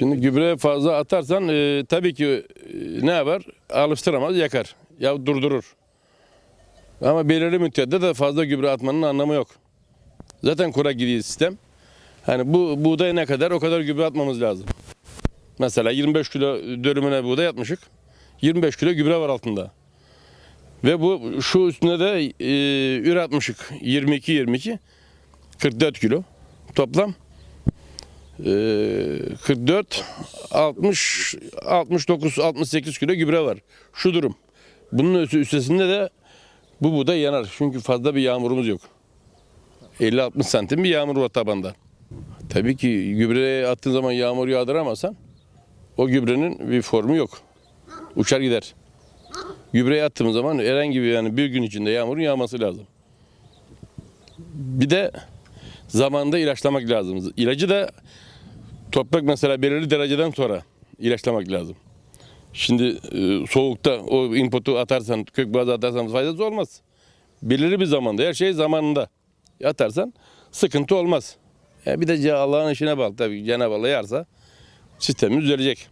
Şimdi gübre fazla atarsan e, tabii ki e, ne yapar? Alıştıramaz, yakar. Ya durdurur. Ama belirli müddette de fazla gübre atmanın anlamı yok. Zaten kura gidiyor sistem. Hani bu buğday ne kadar o kadar gübre atmamız lazım. Mesela 25 kilo dönümüne buğday atmışık. 25 kilo gübre var altında. Ve bu şu üstüne de e, üre atmışık 22 22 44 kilo toplam. E, 44 60 69 68 kilo gübre var. Şu durum. Bunun üstesinde de bu buğday yanar. Çünkü fazla bir yağmurumuz yok. 50-60 santim bir yağmur var tabanda. Tabii ki gübre attığın zaman yağmur yağdıramazsan o gübrenin bir formu yok. Uçar gider. Gübreyi attığımız zaman herhangi bir yani bir gün içinde yağmurun yağması lazım. Bir de zamanında ilaçlamak lazım. İlacı da toprak mesela belirli dereceden sonra ilaçlamak lazım. Şimdi e, soğukta o inputu atarsan, kök bazı atarsan faydası olmaz. Belirli bir zamanda, her şey zamanında atarsan sıkıntı olmaz. Ya bir de Allah'ın işine bağlı tabii. Cenab-ı Allah yarsa sistemimiz düzelecek.